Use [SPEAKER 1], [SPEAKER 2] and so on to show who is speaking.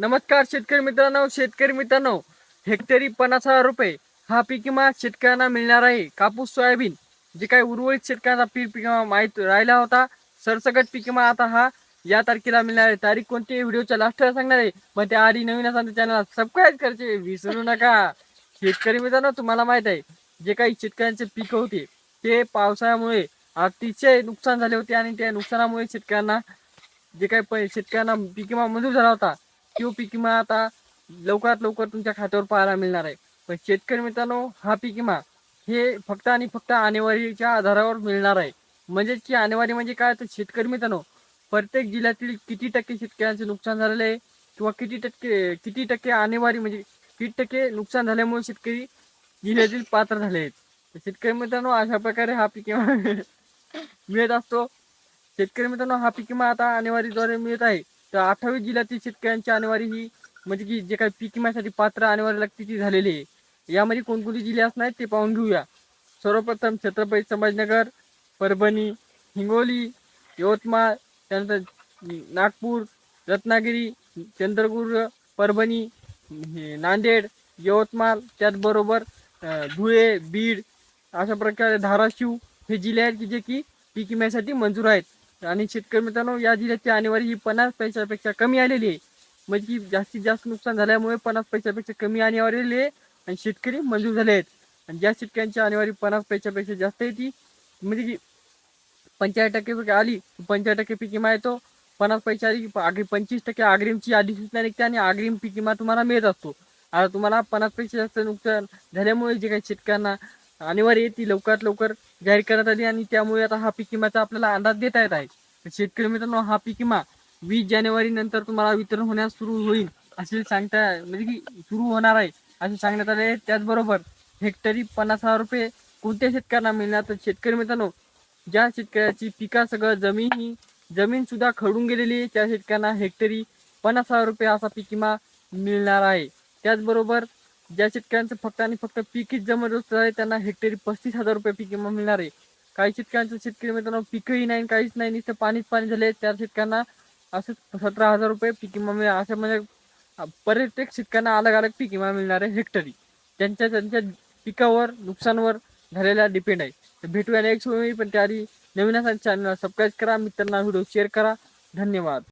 [SPEAKER 1] नमस्कार शेतकरी मित्रांनो शेतकरी मित्रांनो हेक्टरी पन्नास हजार रुपये. हा पीक विमा शेतकऱ्यांना मिळणार आहे. कापूस सोयाबीन जे काही उर्वरित शेतकऱ्यांचा पीक पीक विमा माहीत राहिला होता सरसकट पीक विमा आता हा या तारखेला मिळणार आहे. तारीख कोणती व्हिडिओच्या लास्टला सांगणार आहे. पण त्याआधी नवीन असाल चॅनल सबस्क्राईब करायचे. विसरू नका. शेतकरी मित्रांनो तुम्हाला माहीत आहे जे काही शेतकऱ्यांचे पीक होते ते पावसाळ्यामुळे अतिशय नुकसान झाले होते आणि त्या नुकसानामुळे शेतकऱ्यांना जे काही पै शेतकऱ्यांना पीक विमा मंजूर झाला होता तो पीक विमा आता लवकरात लवकर तुमच्या खात्यावर पाहायला मिळणार आहे. पण शेतकरी मित्रांनो हा पीक विमा हे फक्त आणि फक्त आणेवारीच्या आधारावर मिळणार आहे. म्हणजेच की आणेवारी म्हणजे काय? तर शेतकरी मित्रांनो प्रत्येक जिल्ह्यातील किती टक्के शेतकऱ्यांचे नुकसान झालेले आहे किंवा किती टक्के किती टक्के आणेवारी म्हणजे किती टक्के नुकसान झाल्यामुळे शेतकरी जिल्ह्यातील पात्र झाले आहेत. शेतकरी मित्रांनो अशा प्रकारे हा पीक विमा मिळत असतो. शेतकरी मित्रांनो हा पीक विमा आता आणेवारीद्वारे मिळत आहे. तर अठ्ठावीस जिल्ह्यातील शेतकऱ्यांची आणेवारी ही म्हणजे की जे काही पीक विम्यासाठी पात्र अनिवार्य लागते ती झालेली आहे. यामध्ये कोणकोणते जिल्हे असणार आहेत ते पाहून घेऊया. सर्वप्रथम छत्रपती संभाजीनगर परभणी हिंगोली यवतमाळ त्यानंतर नागपूर रत्नागिरी चंद्रपूर परभणी हे नांदेड यवतमाळ त्याचबरोबर धुळे बीड अशा प्रकारे धाराशिव हे जिल्हे आहेत की जे की पीक विम्यासाठी मंजूर आहेत. आणि शेतकरी मित्रांनो या जिल्ह्याची आणेवारी ही पन्नास पैशापेक्षा कमी आलेली आहे. म्हणजे की जास्तीत जास्त नुकसान झाल्यामुळे पन्नास पैशापेक्षा कमी आणेवारी आलेली आहे. आणि शेतकरी मंजूर झाले आहेत. आणि ज्या शेतकऱ्यांची आणेवारी पन्नास पैशापेक्षा जास्त आहे ती म्हणजे की पंचाळीस टक्के पैकी आली पंचाळीस टक्के पीक विमा येतो पन्नास पैसे आली की आग्री पंचवीस टक्के आग्रीमची आधी सूचना निघते आणि आग्रीम पीक विमा तुम्हाला मिळत असतो. आता तुम्हाला पन्नास पैसे जास्त नुकसान झाल्यामुळे जे काही शेतकऱ्यांना अनिवार्य आहे ती लवकरात लवकर जाहीर करण्यात आली आणि त्यामुळे आता हा पीक विमाचा आपल्याला अंदाज देता येत आहे. तर शेतकरी मित्रांनो हा पीक विमा वीस जानेवारी नंतर तुम्हाला वितरण होण्यास सुरू होईल असे सांगता म्हणजे की सुरू होणार आहे असे सांगण्यात आले. आहे त्याचबरोबर हेक्टरी पन्नास हजार रुपये कोणत्या शेतकऱ्यांना मिळणार? तर शेतकरी मित्रांनो ज्या शेतकऱ्याची पिका सगळं जमीन ही जमीन सुद्धा खडून गेलेली आहे त्या शेतकऱ्यांना हेक्टरी पन्नास हजार रुपये असा पीक विमा मिळणार आहे. त्याचबरोबर ज्या शेतकऱ्यांचं फक्त आणि फक्त पीकच जबरदस्त आहे त्यांना हेक्टरी पस्तीस हजार रुपये पीक विमा मिळणार आहे. काही शेतकऱ्यांचं शेतकरी मित्रांनो पिकही नाही काहीच नाही नुसतं पाणीच पाणी झाले त्या शेतकऱ्यांना असं सतरा हजार रुपये पीक विमा मिळणार. असं म्हणजे प्रत्येक शेतकऱ्यांना अलग अलग पीक विमा मिळणार आहे हेक्टरी. त्यांच्या त्यांच्या पिकावर नुकसानवर झालेला डिपेंड आहे. तर भेटूया नेक्स्ट वेळी पण त्याआधी नवीन असा चॅनल सबस्क्राईब करा. मित्रांना व्हिडिओ शेअर करा. धन्यवाद.